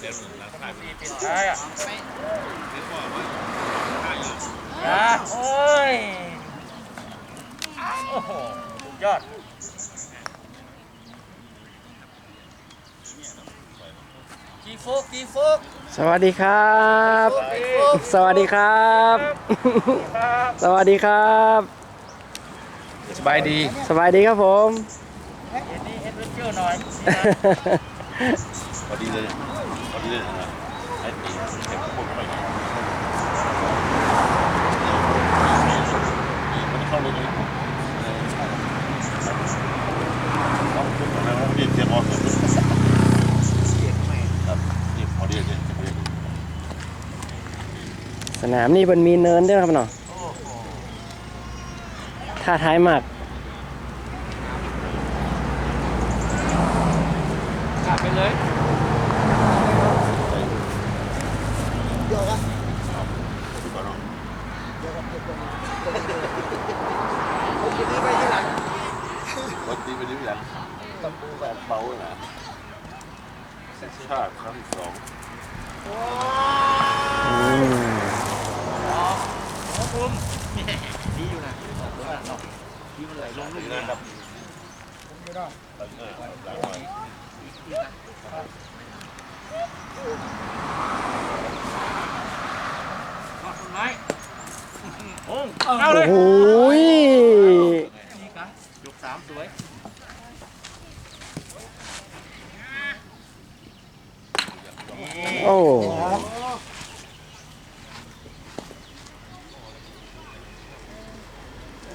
เดี๋ยวหลังถ่ายปิดท้ายอะนึกว่าว่าถ่ายอยู่นะโอ้ย โอ้โหสุดยอดจีโฟกจีโฟกสวัสดีครับจีโฟกสวัสดีครับครับ สวัสดีครับ สบายดี สบายดีครับผมเอ็ดดี้เอ็ดเวนเจอร์หน่อย พอดีเลยพอดี เลยนะไอ้ตีเก็บพวกไปมันเข้าเลยต้องขึ้นมาแล้วนี่เสียงออกเลยครับนี่พอดีเลยพอดีสนามนี่มันมีเนินด้วยครับเนาะท่าท้ายมาก กลับไปเลย ดูก่อนเนาะวัดตีไปที่หลังตะปูแบบเบาเลยนะชาติครั้งที่สองอืมโอ้ภูมิดีอยู่นะดีมันไหลลงหลึกรือเลยนะครับหลังหน้าหลังหน่อย รอดต้นไม้โอ้เอาเลยโอ้ยนี่กันยกสามสวยโอ้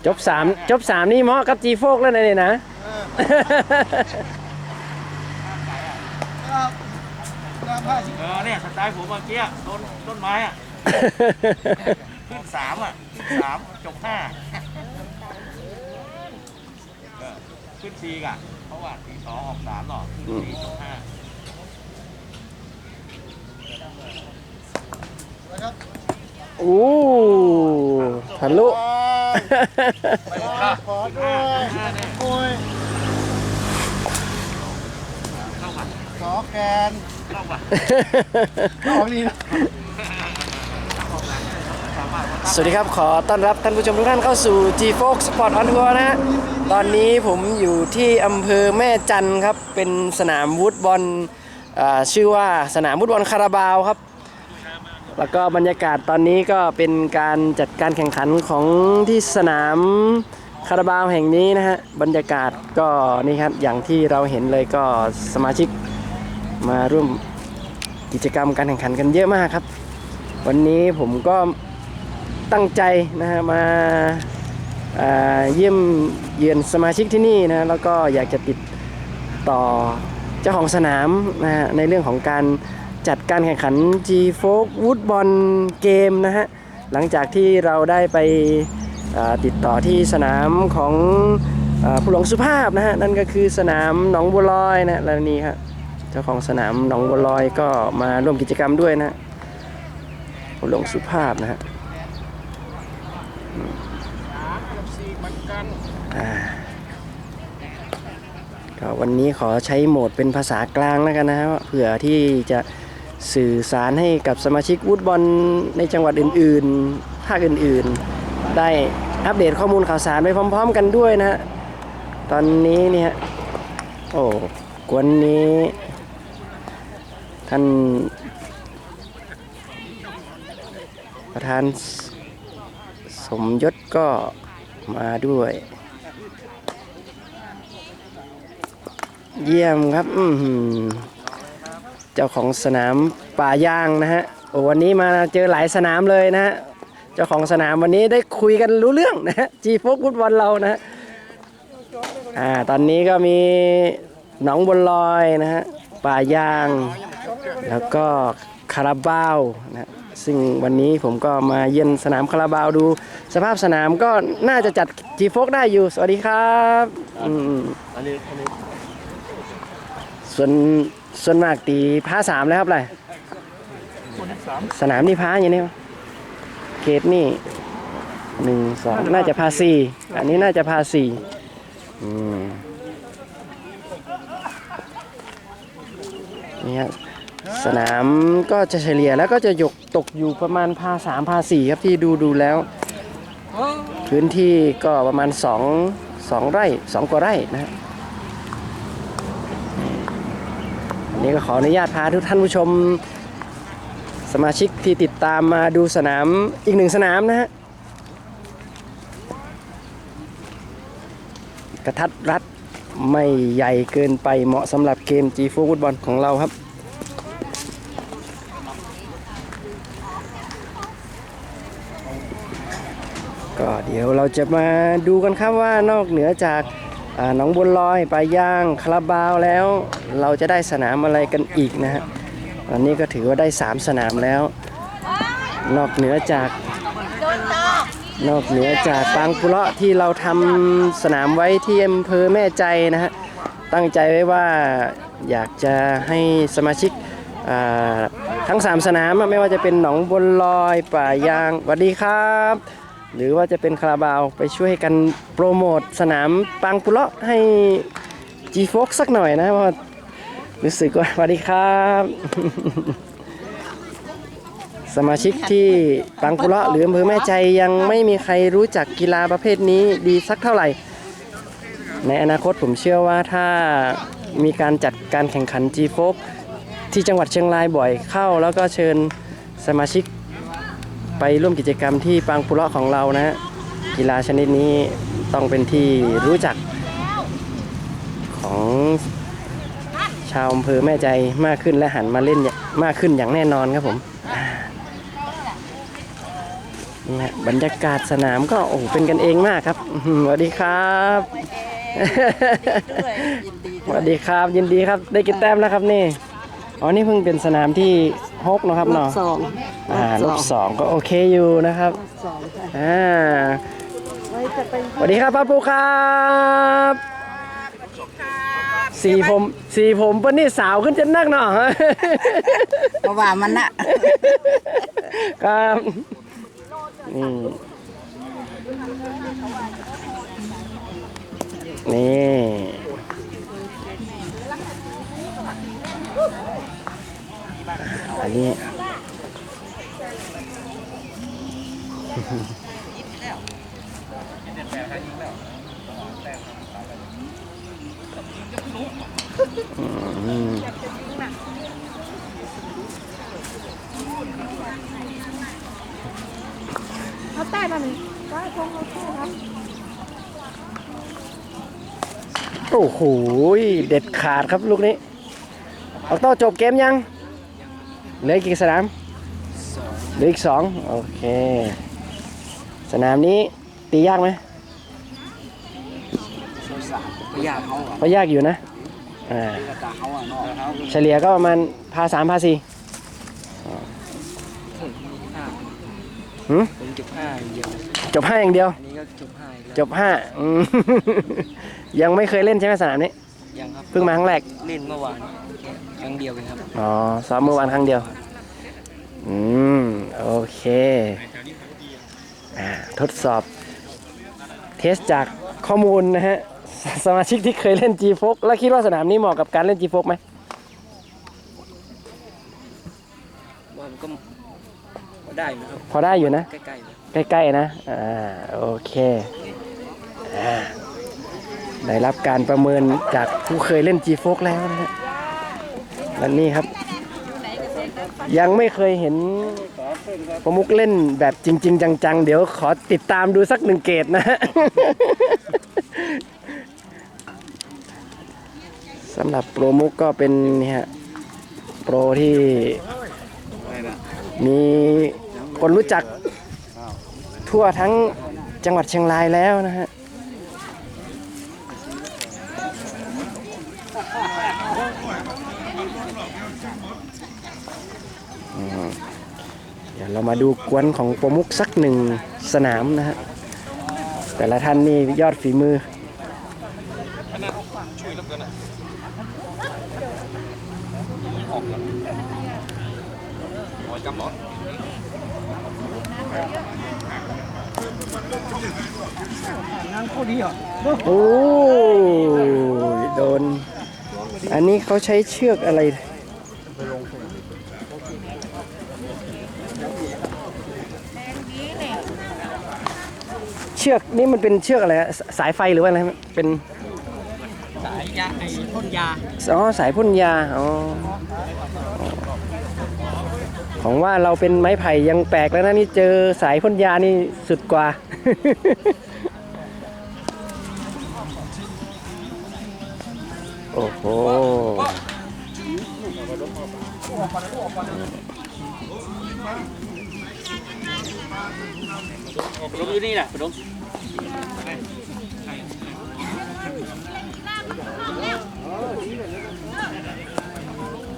จบสามจบสามนี่เหมาะกับจีโฟกแล้วนะเนี่ยนะ เออเนี่ยสไตล์ผมเมื่อกี้ต้นต้นไม้อะ ขึ้นสามอะขึ้นสามจบห้าเออขึ้นสี่กะเพราะว่าสี่สองออกสามหรอขึ้นสี่จบห้าโอ้ทะลุไปหมดละขอด้วยห้าเนี่ยโอ้ยเข้ามาสอแกนเข้ามาออกนี่นะ สวัสดีครับ ขอต้อนรับท่านผู้ชมทุกท่านเข้าสู่ G Fox Sport on Tour นะฮะ ตอนนี้ผมอยู่ที่อำเภอแม่จันครับ เป็นสนามวุดบอลอ่าชื่อว่าสนามวุดบอลคาราบาวครับ แล้วก็บรรยากาศตอนนี้ก็เป็นการจัดการแข่งขันของที่สนามคาราบาวแห่งนี้นะฮะ บรรยากาศก็นี่ครับ อย่างที่เราเห็นเลยก็สมาชิกมาร่วมกิจกรรมการแข่งขันกันเยอะมากครับ วันนี้ผมก็ ตั้งใจนะฮะมาเยี่ยมเยือนสมาชิกที่นี่นะแล้วก็อยากจะติดต่อเจ้าของสนามนะฮะในเรื่องของการจัดการแข่งขัน G f o วูดบอลเกมนะฮะหลังจากที่เราได้ไปติดต่อที่สนามของอผู้หลงสุภาพนะฮะนั่นก็คือสนามหนองบัวลอยนะและนี่ครับเจ้าของสนามหนองบัวลอยก็มาร่วมกิจกรรมด้วยนะผู้หลงสุภาพนะฮะ อ่าก็วันนี้ขอใช้โหมดเป็นภาษากลางแล้วกันนะฮะเผื่อที่จะสื่อสารให้กับสมาชิกวูดบอลในจังหวัดอื่นๆ ภาคอื่นๆ ได้อัปเดตข้อมูลข่าวสารไปพร้อม ๆ กันด้วยนะ ตอนนี้เนี่ยโอ้กวนนี้ ท่านประธานสมยศก็ มาด้วย เยี่ยมครับ อืเจ้าของสนามป่าย่างนะฮะวันนี้มาเจอหลายสนามเลยนะฮะเจ้าของสนามวันนี้ได้คุยกันรู้เรื่องนะฮะจีโฟกุตบอลเรานะอ่าตอนนี้ก็มีหนองบนลอยนะฮะป่ายาง แล้วก็คาราบาวนะ ซึ่งวันนี้ผมก็มาเยือนสนามคาราบาวดู สภาพสนามก็น่าจะจัดจีโฟกได้อยู่ สวัสดีครับอืมอันนี้อันนี้ส่วนส่วนมากตีพาสามแล้วครับไรสนามนี่พาอย่างนี้วะเกตนี่หนึ่งสองน่าจะพาสี่อันนี้น่าจะพาสี่อืมนี่ฮะ สนามก็จะเฉลี่ยแล้วก็จะยกตกอยู่ประมาณพาสามพาสี่ครับที่ดูดูแล้ว พื้นที่ก็ประมาณสองสองไร่สองกว่าไร่นะฮะวันนี้ก็ขออนุญาตพาทุกท่านผู้ชม สมาชิกที่ติดตามมาดูสนามอีกหนึ่งสนามนะฮะกระทัดรัดไม่ใหญ่เกินไปเหมาะสำหรับเกม G4 ฟุตบอลของเราครับ ก็ เราจะมาดูกันครับว่านอกเหนือจากหนองบัวลอยปลาย่างคาราบาวแล้ว เราจะได้สนามอะไรกันอีกนะฮะตอนนี้ก็ถือว่าได้ 3 สนามแล้ว นอกเหนือจาก นอกเหนือจากปางปุระที่เราทำสนามไว้ที่อำเภอแม่ใจนะฮะตั้งใจไว้ว่าอยากจะให้สมาชิกทั้ง 3 สนามไม่ว่าจะเป็นหนองบนลอยป่ายางสวัสดีครับ หรือว่าจะเป็นคาราบาวไปช่วยกันโปรโมทสนามปางปุระให้ G f o x สักหน่อยนะว่ารู้สึกว่าสวัสดีครับ สมาชิกที่ปางปุระหรืออำเภอแม่ใจยังไม่มีใครรู้จักกีฬาประเภทนี้ดีสักเท่าไหร่ ในอนาคตผมเชื่อว่าถ้ามีการจัดการแข่งขัน G f o x ที่จังหวัดเชียงรายบ่อยเข้า แล้วก็เชิญสมาชิก ไปร่วมกิจกรรมที่ปางปุระของเรานะฮะกีฬาชนิดนี้ต้องเป็นที่รู้จักของชาวอำเภอแม่ใจมากขึ้นและหันมาเล่นมากขึ้นอย่างแน่นอนครับผมนี่ฮะบรรยากาศสนามก็โอ้โหเป็นกันเองมากครับอื้อหือสวัสดีครับสวัสดีครับยินดีครับได้กี่แต้มแล้วครับนี่อ๋อนี่เพิ่งเป็นสนามที่ ฮกเนอะครับเนาะสองอ่าลบสองก็โอเคอยู่นะครับสองค่ะอ่าไว้จะไปสวัสดีครับป้าปูครับสีผมสีผมปนนี่สาวขึ้นจะนักเนาะ เพราะว่ามันน่ะครับนี่นี่ อันนี้อืมเอาแต่มาหนึ่งก็คงเอาคู่ครับโอ้โห เด็ดขาดครับลูกนี้ออกโต้จบเกมยัง เหลืออีกกี่สนามเหลืออีกสองโอเค สนามนี้ตียากไหมไม่อยากเขาอะก็ยากอยู่นะอ่าตาเขาอะเนาะเฉลี่ยก็ประมาณพาสามพาสี่หืมผมจุดห้าอย่างเดียวจบห้าอย่างเดียว อันนี้ก็จุดห้าอีกแล้ว จบห้าอืม ยังไม่เคยเล่นใช่ไหมสนามนี้ ยังครับ เพิ่งมาครั้งแรก เล่นเมื่อวานแค่ครั้งเดียวเองครับ อ๋อ ซ้อมเมื่อวานครั้งเดียว อืม โอเค อ่า ทดสอบ เทสจากข้อมูลนะฮะสสมาชิกที่เคยเล่น G f o x แล้วคิดว่าสนามนี้เหมาะกับการเล่น G f o x ไหมว่ามันก็ได้นะครับ พอได้อยู่นะ ใกล้ๆเลยใกล้ๆนะ อ่า โอเค อ่า ได้รับการประเมินจากผู้เคยเล่น G f o x แล้วนะฮะและนี่ครับ ยังไม่เคยเห็นประมุกเล่นแบบจริง ๆ จัง ๆ เดี๋ยวขอติดตามดูสักหนึ่งเกตนะฮะสำหรับโปรมุกก็เป็นเนี่ยฮะโปรที่มีคนรู้จักทั่วทั้งจังหวัดเชียงรายแล้วนะฮะ อืมเดี๋ยวเรามาดูกวนของโปรมุกสักหนึ่งสนามนะฮะแต่ละท่านนี่ยอดฝีมือโคตรดีอะโอ้ยโดน อันนี้เขาใช้เชือกอะไร ชือกนี่มันเป็นเชือกอะไรฮะสสายไฟหรือว่าอะไรครับเป็นสายยาไอ้พ่นยาอ๋อสายพ่นยาอ๋อของว่าเราเป็นไม้ไผ่ยังแปลกแล้วนะนี่เจอสายพ่นยานี่สุดกว่า โอ้โห ปรุงอยู่นี่แหละปรุง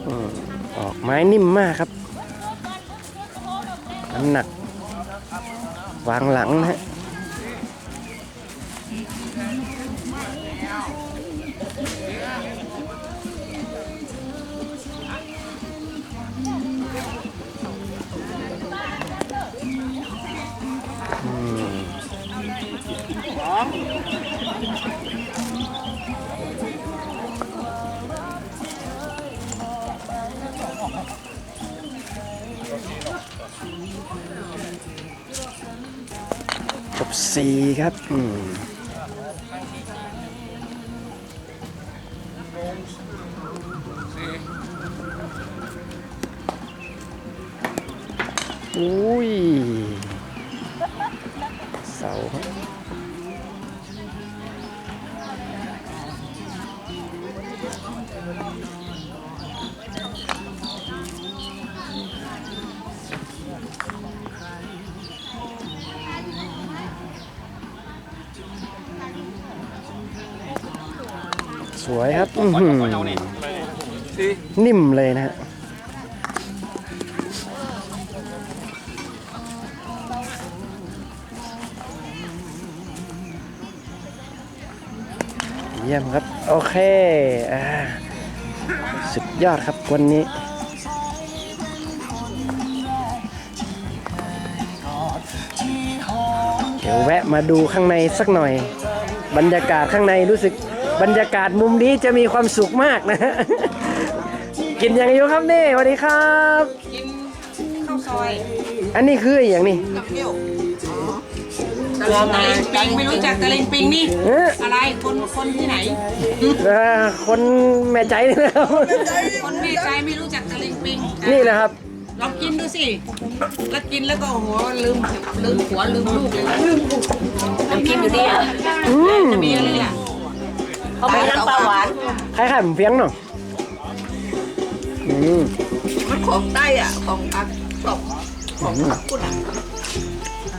อืมออกไม้นิ่มมากครับน้ำหนัก วางหลังนะฮะ จบสี่ครับ อืมอุ้ย สวยครับอื้อหือนิ่มเลยนะฮะเยี่ยมครับ โอเคอ่าสุดยอดครับวันนี้ เดี๋ยวแวะมาดูข้างในสักหน่อย บรรยากาศข้างในรู้สึก บรรยากาศมุมนี้จะมีความสุขมากนะฮะกินอย่างอยู่ครับนี่สวัสดีครับข้าวซอยอันนี้คืออย่างนี้กับเปรี้ยวตะลิงปิงไม่รู้จักตะลิงปิงนี่เอ๊ะอะไรคนคนที่ไหน เอ่อคนแม่ใจนี่นะครับคนแม่ใจไม่รู้จักตะลิงปิงนี่แหละครับ ลองกินดูสิแล้วกินแล้วก็โอ้โหลืมลืมหัวลืมลูกเลยน้ำจิ้มอยู่ดีอะอืมมีอะไรอะ เขาไม่น้ำปลาหวาน คล้ายๆผมเพียงเนาะอืมมันของใต้อะ ของพักตกของพักกุดอะ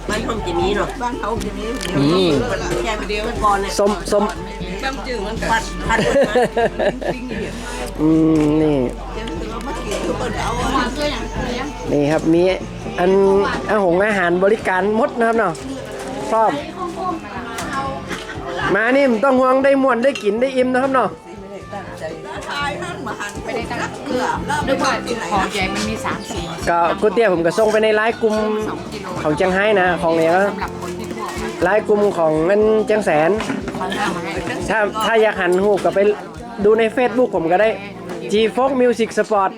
บ้านทำจีนี้เนาะบ้านเขาจีนี้เดี๋ยวนี้แค่เดียวก่อนเนี่ยส้มส้มจำจืดมันผัดผัดมาปิ้งเดียวอืมนี่เดี๋ยวเรามากินทุกคนเอามาเพื่ออย่างเนี้ยนี่ครับมีอันอาหงอาหารบริการหมดนะครับเนาะพร้อม มานี่มนต้องห่วงได้ม่วนได้กินได้อิ่มนะครับเนาะทายนั่นมาหันไปได้ตั้งเกลือแล้วไปผัดที่ไหนของใหญ่มันมีสามสีก็ก๋วยเตี๋ยวผมก็ส่งไปในไลน์กลุ่มของเจียงไฮ้นะ ของเนี่ยก็สำหรับคนที่พวกมันไลน์กลุ่มของเงินเจียงแสนเขาเอามาให้ถ้าถ้าอยากหันหูก็ไปดูใน Facebook ผมก็ได้ G Folk Music Sport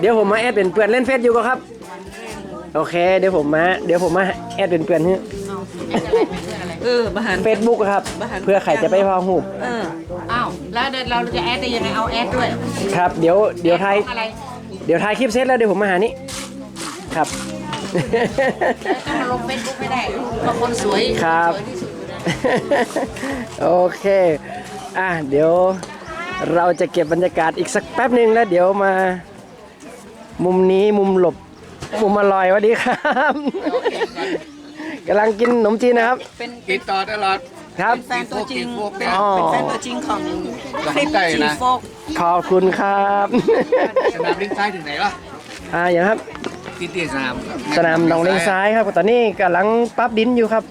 เดี๋ยวผมมาแอดเป็นเพื่อนเล่นเฟซอยู่ก็ครับ โอเค เดี๋ยวผมมา เดี๋ยวผมมาแอดเป็นเพื่อนให้ เออมาหันเฟซบุ๊กครับเพื่อใครจะไปพอหูปเอออ้าวแล้วเดี๋ยวเราจะแอดได้ยังไงเอาแอดด้วยครับ เดี๋ยวเดี๋ยวทายอะไรเดี๋ยวทายคลิปเสร็จแล้วเดี๋ยวผมมาหานี่ครับ ต้องมาลงเฟซบุ๊กไม่ได้บางคนสวยครับ สวยที่สุดอยู่นะโอเค อะเดี๋ยวเราจะเก็บบรรยากาศอีกสักแป๊บหนึ่งแล้วเดี๋ยวมา มุมนี้มุมหลบ มุมอร่อยสวัสดีครับ กำลังกินขนมจีนนะครับกินต่อตลอด ครับ แฟนตัวจริงเป็นอ๋อ เป็นแฟนตัวจริงของคลิปไก่จีนะ โฟกขอบคุณครับสนามลิงซ้ายถึงไหนล่ะอ่าอย่างครับ ที่ตีสนามสนามหนองเลงซ้ายครับตอนนี้กำลังปรั๊บดินอยู่ครับ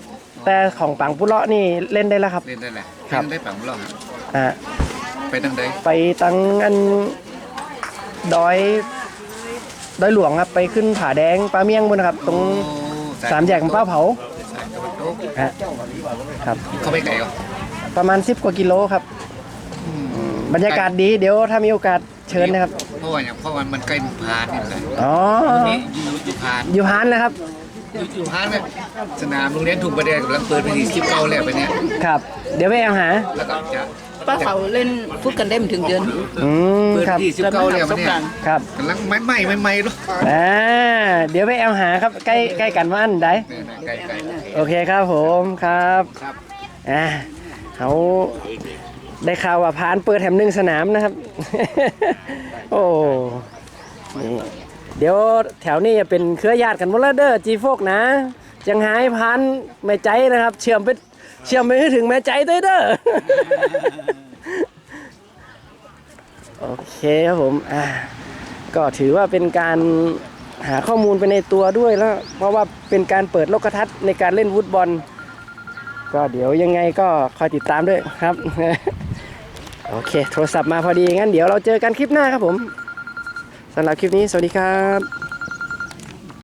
แต่ของปังปุเลาะนี่เล่นได้แล้วครับ เล่นได้แหละครับ เล่นได้ปังหรอกอ่าไปทางใดไปตังอันดอยดอยหลวงครับไปขึ้นผาแดงปลาเมี่ยงบนนะครับ ตรงโอ้ สามแยกของป้าเผาสายตะวันตกฮะครับเข้าไปไกลเหรอประมาณ 10 กว่ากิโลครับ บรรยากาศดีเดี๋ยวถ้ามีโอกาสเชิญนะครับพราะว่าอย่างเพราะว่ามันใกล้หมู่พานนี่แหละอ๋อนี่อยู่อยู่พานอยู่ฮานนะครับอยู่อยู่พานเนี่ยสนามโรงเรียนทุ่งประแดงกำลังเปิดไปที่สิบเก้าแล้วไปเนี่ยครับ เดี๋ยวไปเอาหาแล้วก็จะ ป้าเขาเล่นฟุตกันได้ไม่ถึงเดือนอืมเปิดครับ ที่สิบเก้าแล้วไปเนี่ยครับกำลังไม่ไหม้ไม่ไหม้หรอกอ่าเดี๋ยวไปเอาหาครับใกล้ใกล้กันว่าอันใดเนี่ยนะใกล้ๆโอเคครับผมครับครับอ่าเขาได้ข่าวว่าพานเปิดแถมหนึ่งสนามนะครับ โอ้นี่เดี๋ยวแถวนี้จะเป็นเครือญาติกันหมดแล้วเด้อจีโฟกนะจังหายพานแม่ใจนะครับ เชื่อมไป เชื่อมไปให้ถึงแม่ใจด้วยเด้อโอเคครับผมอ่าก็ถือว่าเป็นการหาข้อมูลไปในตัวด้วยแล้ว เพราะว่าเป็นการเปิดโลกทัศน์ในการเล่นฟุตบอล ก็เดี๋ยวยังไงก็คอยติดตามด้วยครับ โอเค โทรศัพท์มาพอดีงั้นเดี๋ยวเราเจอกันคลิปหน้าครับผมสำหรับคลิปนี้สวัสดีครับ